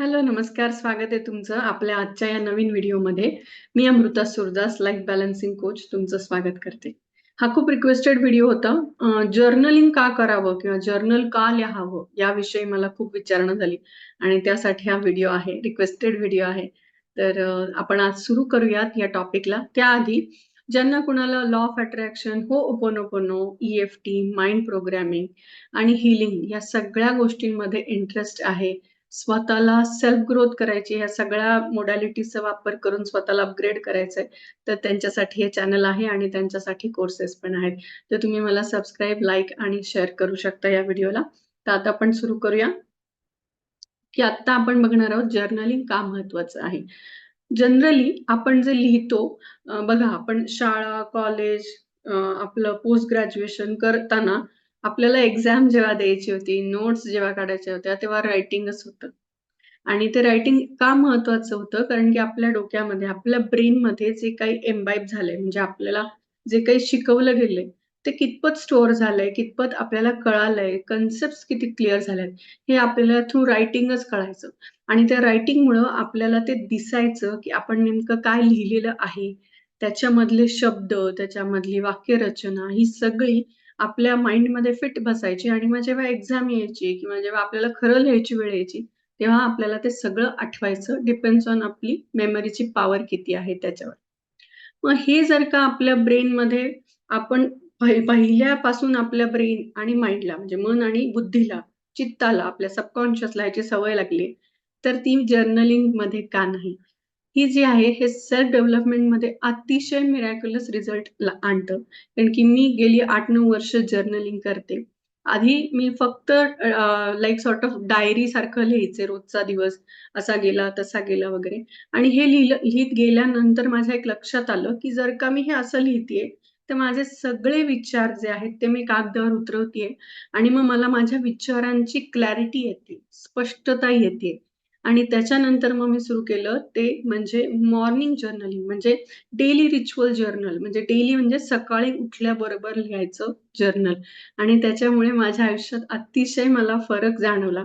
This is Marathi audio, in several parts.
हॅलो, नमस्कार. स्वागत आहे तुमचं आपल्या आजच्या या नवीन व्हिडिओमध्ये. मी Amruta Surdas, life balancing coach तुमचं स्वागत करते. हा खूप रिक्वेस्टेड व्हिडिओ होता. जर्नलिंग का करावं किंवा जर्नल का लिहावं याविषयी मला खूप विचारणा झाली आणि त्यासाठी हा व्हिडिओ आहे. रिक्वेस्टेड व्हिडिओ आहे. तर आपण आज सुरू करूयात या टॉपिकला. त्याआधी ज्यांना कुणाला law of attraction, Hooponopono, EFT, mind programming आणि हीलिंग या सगळ्या गोष्टींमध्ये इंटरेस्ट आहे स्वतःला सेल्फ ग्रोथ करायची, ह्या सगळ्या मोडॅलिटीचा वापर करून स्वतःला अपग्रेड करायचंय, तर त्यांच्यासाठी हे चॅनल आहे आणि त्यांच्यासाठी कोर्सेस पण आहेत. तर तुम्ही मला सबस्क्राईब, लाईक आणि शेअर करू शकता या व्हिडिओला. तर आता आपण सुरू करूया. की आता आपण बघणार आहोत जर्नलिंग का महत्वाचं आहे. जनरली आपण जे लिहितो बघा आपण शाळा, कॉलेज आपलं पोस्ट ग्रॅज्युएशन करताना आपल्याला एक्झाम जेव्हा द्यायची होती, नोट्स जेव्हा काढायच्या होत्या, तेव्हा रायटिंगच होतं. आणि ते रायटिंग का महत्वाचं होतं? कारण की आपल्या डोक्यामध्ये, आपल्या ब्रेनमध्ये जे काही एम्बाईब झालंय, म्हणजे आपल्याला जे काही शिकवलं गेलंय, ते कितपत स्टोअर झालंय, कितपत आपल्याला कळालंय, कन्सेप्ट किती क्लिअर झाल्यात, हे आपल्याला थ्रू रायटिंगच कळायचं. आणि त्या रायटिंगमुळं आपल्याला ते दिसायचं, की आपण नेमकं काय लिहिलेलं आहे. त्याच्यामधले शब्द, त्याच्यामधली वाक्यरचना ही सगळी आपल्या माइंडमध्ये फिट बसायची आणि मग जेव्हा एक्झाम यायची किंवा जेव्हा आपल्याला खरं लिहायची वेळ यायची, तेव्हा आपल्याला ते सगळं आठवायचं. डिपेंड्स ऑन आपली मेमरीची पॉवर किती आहे त्याच्यावर. मग हे जर का आपल्या ब्रेनमध्ये आपण पहिल्यापासून आपल्या ब्रेन आणि माइंडला म्हणजे मन आणि बुद्धीला, चित्ताला, आपल्या सबकॉन्शियसला ह्याची सवय लागली, तर ती जर्नलिंगमध्ये का नाही? ही जी आहे हे सेल्फ डेव्हलपमेंटमध्ये अतिशय मिरॅक्युलस रिझल्ट आणतं. कारण की मी गेली आठ नऊ वर्ष जर्नलिंग करते. आधी मी फक्त लाईक सॉर्ट ऑफ डायरी सारखं लिहायचे रोजचा दिवस असा गेला, तसा गेला वगैरे आणि हे लिहिलं लिहित गेल्यानंतर माझ्या एक लक्षात आलं, की जर का मी हे असं लिहितेय, तर माझे सगळे विचार जे आहेत ते मी कागदावर उतरवतेय आणि मग मला माझ्या विचारांची क्लॅरिटी येते, स्पष्टता येते. आणि त्याच्यानंतर मग मी सुरू केलं ते म्हणजे मॉर्निंग जर्नलिंग म्हणजे डेली रिच्युअल जर्नल म्हणजे डेली म्हणजे सकाळी उठल्याबरोबर लिहायचं जर्नल आणि त्याच्यामुळे माझ्या आयुष्यात अतिशय मला फरक जाणवला.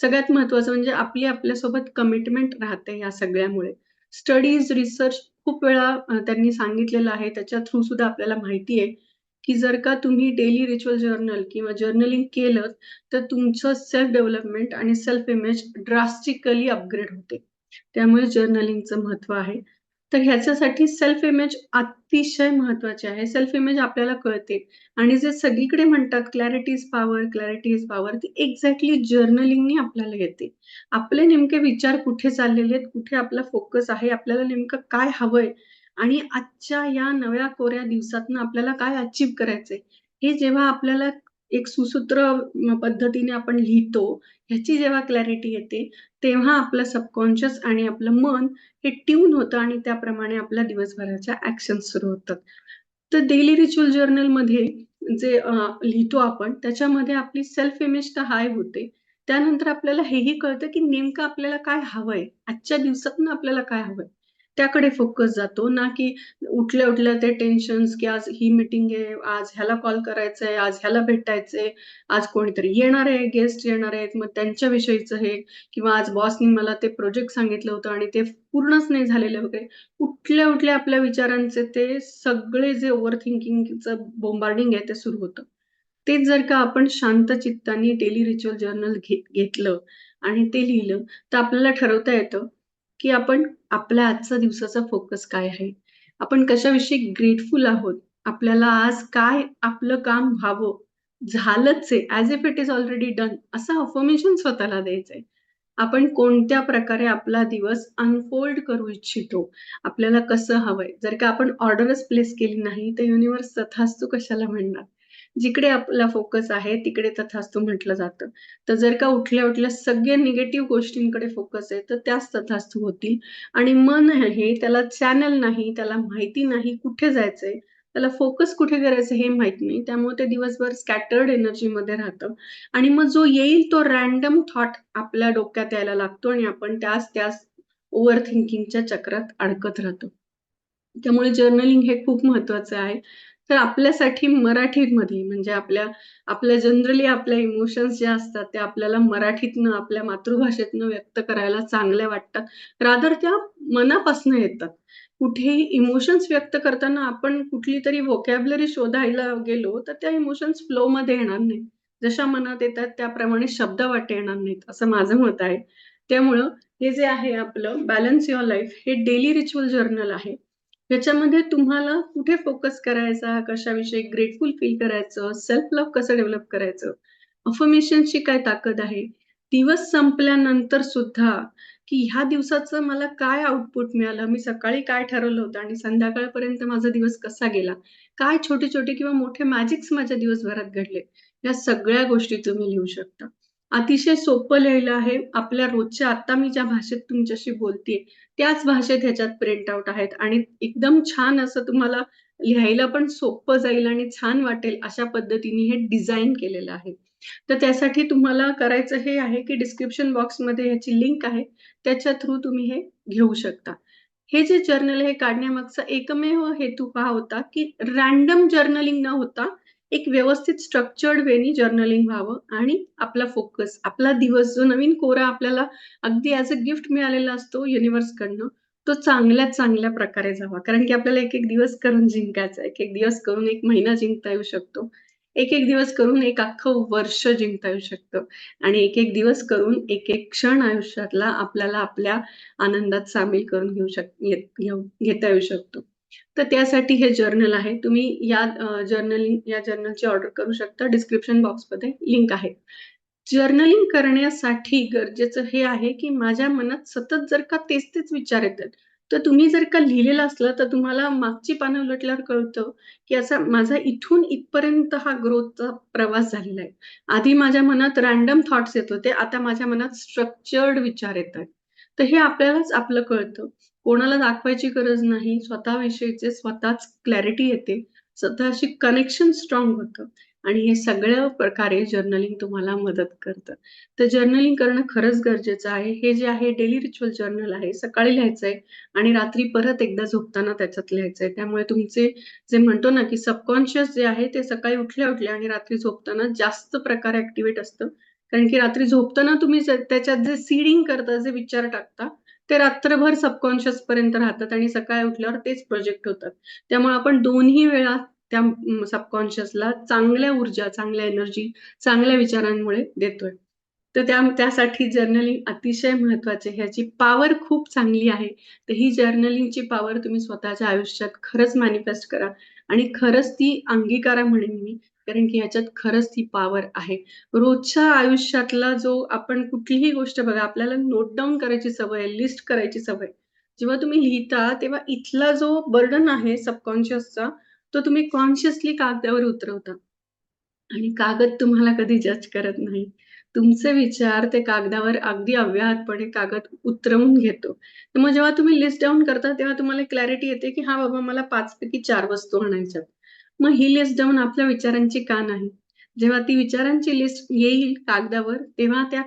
सगळ्यात महत्वाचं म्हणजे आपली आपल्यासोबत कमिटमेंट राहते या सगळ्यामुळे. स्टडीज, रिसर्च खूप वेळा त्यांनी सांगितलेलं आहे. त्याच्या थ्रू सुद्धा आपल्याला माहिती आहे, की जर का तुम्ही डेली रिच्युअल जर्नल किंवा जर्नलिंग केलं, तर तुमचं सेल्फ डेव्हलपमेंट आणि सेल्फ इमेज ड्रास्टिकली अपग्रेड होते. त्यामुळे जर्नलिंगचं महत्त्व आहे. तर ह्याच्यासाठी सेल्फ इमेज अतिशय महत्वाची आहे. सेल्फ इमेज आपल्याला कळते आणि जे सगळीकडे म्हणतात clarity is power, clarity is power ती एक्झॅक्टली जर्नलिंगनी आपल्याला येते. आपले नेमके विचार कुठे चाललेले आहेत, कुठे आपला फोकस आहे, आपल्याला नेमकं काय हवंय आणि आजच्या या नव्या कोऱ्या दिवसातनं आपल्याला काय अचीव करायचंय, हे जेव्हा आपल्याला एक सुसूत्र पद्धतीने आपण लिहितो, ह्याची जेव्हा क्लॅरिटी येते, तेव्हा आपलं सबकॉन्शियस आणि आपलं मन हे ट्यून होतं आणि त्याप्रमाणे आपल्या दिवसभराच्या ऍक्शन सुरू होतात. तर डेली रिच्युअल जर्नलमध्ये जे लिहितो आपण, त्याच्यामध्ये आपली सेल्फ इमेज तर हाय होते. त्यानंतर आपल्याला हेही कळतं, की नेमकं आपल्याला काय हवंय, आजच्या दिवसातनं आपल्याला काय हवंय. त्याकडे फोकस जातो ना, की उठल्या-उठल्या ते टेन्शन्स, की आज ही मीटिंग आहे, आज ह्याला कॉल करायचंय, आज ह्याला भेटायचंय, आज कोणीतरी येणार आहे, गेस्ट येणार आहेत, मग त्यांच्याविषयीचं हे किंवा आज बॉसनी मला ते प्रोजेक्ट सांगितलं होतं आणि ते पूर्णच नाही झालेले वगैरे. उठल्या-उठल्या आपल्या विचारांचे ते सगळे जे ओव्हर थिंकिंगचं बोंबार्डिंग आहे ते सुरू होतं. तेच जर का आपण शांत चित्ताने डेली रिच्युअल जर्नल घेतलं आणि ते लिहिलं, तर आपल्याला ठरवता येतं, की आपण आपल्या आजचा दिवसाचा फोकस काय आहे? आपण कशाविषयी ग्रेटफुल आहोत? आपल्याला आज काय आपलं काम व्हावं? झालंच आहे, as if it is already done असं अफर्मेशन स्वतःला द्यायचंय. आपण कोणत्या प्रकारे आपला दिवस अनफोल्ड करू इच्छितो? आपल्याला कसं हवंय? जर का आपण ऑर्डरच प्लेस केली नाही, तर युनिव्हर्स तथास्तू कशाला म्हणणार? जिकडे आपला फोकस आहे तिकडे तथास्तु म्हटलं जातं. तर जर का उठल्या-उठल्या सगळ्या निगेटिव्ह गोष्टींकडे फोकस आहे, तर त्याच तथास्तु होतील आणि मन आहे त्याला चॅनल नाही, त्याला माहिती नाही कुठे जायचंय, त्याला फोकस कुठे करायचं हे माहीत नाही. त्यामुळे ते दिवसभर स्कॅटर्ड एनर्जीमध्ये राहतं आणि मग जो येईल तो रॅन्डम थॉट आपल्या डोक्यात यायला लागतो आणि आपण त्याच त्याच ओव्हर थिंकिंगच्या चक्रात अडकत राहतो. त्यामुळे जर्नलिंग हे खूप महत्वाचं आहे. तर आपल्यासाठी मराठीमध्ये म्हणजे आपल्या आपल्या जनरली आपल्या इमोशन्स ज्या असतात त्या आपल्याला मराठीतनं आपल्या मातृभाषेतनं व्यक्त करायला चांगल्या वाटतात. रादर त्या मनापासनं येतात. कुठेही इमोशन्स व्यक्त करताना आपण कुठली तरी व्होकॅब्लरी शोधायला गेलो तर त्या इमोशन्स फ्लोमध्ये येणार नाही जशा मनात येतात त्याप्रमाणे शब्द वाटे येणार नाहीत असं माझं मत आहे. त्यामुळं हे जे आहे आपलं बॅलन्स युअर लाईफ हे डेली रिच्युअल जर्नल आहे. याच्यामध्ये तुम्हाला कुठे फोकस करायचा कशाविषयी ग्रेटफुल फील करायचं सेल्फ लव्ह कसं डेव्हलप करायचं अफर्मेशनची काय ताकद आहे दिवस संपल्यानंतर सुद्धा की ह्या दिवसाचं मला काय आउटपुट मिळालं मी सकाळी काय ठरवलं होतं आणि संध्याकाळपर्यंत माझा दिवस कसा गेला काय छोटे छोटे किंवा मोठे मॅजिक्स माझ्या दिवसभरात घडले या सगळ्या गोष्टी तुम्ही लिहू शकता. अतिशय सोपं लिहिलं आहे. आपल्या रोजच्या आता मी ज्या भाषेत तुमच्याशी बोलतेय त्याच भाषेत ह्याच्यात प्रिंट आउट आहेत. आणि एकदम छान असं तुम्हाला लिहायला पण सोपं जाईल आणि छान वाटेल अशा पद्धतीने हे डिझाईन केलेलं आहे. तर त्यासाठी तुम्हाला करायचं हे आहे की डिस्क्रिप्शन बॉक्समध्ये ह्याची लिंक आहे. त्याच्या थ्रू तुम्ही हे घेऊ शकता. हे जे जर्नल हे काढण्यामागचा एकमेव हेतू हा होता की रॅन्डम जर्नलिंग न होता एक व्यवस्थित स्ट्रक्चर्ड वेनी जर्नलिंग व्हावं आणि आपला फोकस आपला दिवस जो नवीन कोरा आपल्याला अगदी ॲज अ गिफ्ट मिळालेला असतो युनिव्हर्सकडनं तो चांगल्यात चांगल्या प्रकारे जावा. कारण की आपल्याला एक एक दिवस करून जिंकायचा एक एक दिवस करून एक महिना जिंकता येऊ शकतो. एक एक दिवस करून एक अख्खं वर्ष जिंकता येऊ शकतं. आणि एक एक दिवस करून एक एक क्षण आयुष्यातला आपल्याला आपल्या आनंदात सामील करून घेऊ शक घेऊ- घेता येऊ शकतो. तर त्यासाठी हे जर्नल आहे. तुम्ही या जर्नलिंग या जर्नलची ऑर्डर करू शकता. डिस्क्रिप्शन बॉक्समध्ये लिंक आहे. जर्नलिंग करण्यासाठी गरजेचं हे आहे की माझ्या मनात सतत जर का तेच तेच विचार येतात तर तुम्ही जर का लिहिलेलं असलं तर तुम्हाला मागची पानं उलटल्यावर कळतं की असा माझा इथून इथपर्यंत हा ग्रोथचा प्रवास झालेला आहे. आधी माझ्या मनात रॅन्डम थॉट्स येत होते आता माझ्या मनात स्ट्रक्चर्ड विचार येत आहेत तर हे आपल्यालाच आपलं कळतं. कोणाला दाखवायची गरज नाही स्वतःविषयीचे स्वतःच क्लॅरिटी येते. स्वतःशी कनेक्शन स्ट्रॉंग होतं. आणि हे सगळ्या प्रकारे जर्नलिंग तुम्हाला मदत करतं. तर जर्नलिंग करणं खरंच गरजेचं आहे. हे जे आहे डेली रिच्युअल जर्नल आहे सकाळी लिहायचंय आणि रात्री परत एकदा झोपताना त्याच्यात लिहायचंय. त्यामुळे तुमचे जे म्हणतो ना की सबकॉन्शियस जे आहे ते सकाळी उठल्या उठल्या आणि रात्री झोपताना जास्त प्रकारे ऍक्टिव्हेट असतं. कारण की रात्री झोपताना तुम्ही त्याच्यात जे सीडिंग करता जे विचार टाकता ते रात्रभर सबकॉन्शियस पर्यंत राहतात आणि सकाळी उठल्यावर तेच प्रोजेक्ट होतात. त्यामुळे आपण दोन्ही वेळा त्या सबकॉन्शियसला चांगल्या ऊर्जा चांगल्या एनर्जी चांगल्या विचारांमुळे देतोय. तर त्या त्यासाठी जर्नलिंग अतिशय महत्त्वाचे ह्याची पॉवर खूप चांगली आहे. तर ही जर्नलिंगची पॉवर तुम्ही स्वतःच्या आयुष्यात खरंच मॅनिफेस्ट करा. आणि खरंच ती अंगीकारा म्हणेन मी कारण की ह्याच्यात खरंच ती पॉवर आहे. रोजच्या आयुष्यातला जो आपण कुठलीही गोष्ट बघा आपल्याला नोट डाऊन करायची सवय लिस्ट करायची सवय जेव्हा तुम्ही लिहिता तेव्हा इथला जो बर्डन आहे सबकॉन्शियसचा तो तुम्ही कॉन्शियसली कागदावर उतरवता. आणि कागद तुम्हाला कधी जज करत नाही. तुमचे विचार ते कागदावर अगदी अव्याहतपणे कागद उतरवून घेतो. तर मग जेव्हा तुम्ही लिस्ट डाऊन करता तेव्हा तुम्हाला क्लॅरिटी येते की हा बाबा मला पाचपैकी चार वस्तू आणायच्यात. मग ही लिस्ट डाऊन आपल्या विचारांची का नाही? जेव्हा ती विचारांची लिस्ट येईल कागदावर तेव्हा त्या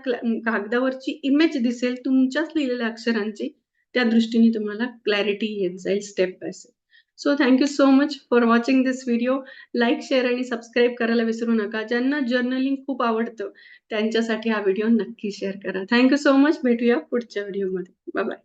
कागदावरची इमेज दिसेल तुमच्याच लिहिलेल्या अक्षरांची त्या दृष्टीने तुम्हाला क्लॅरिटी येत जाईल step by step so thank you so much for watching this video like share आणि सबस्क्राईब करायला विसरू नका. ज्यांना जर्नलिंग खूप आवडतं त्यांच्यासाठी हा व्हिडिओ नक्की शेअर करा. थँक्यू सो मच भेटूया पुढच्या व्हिडिओमध्ये बाय बाय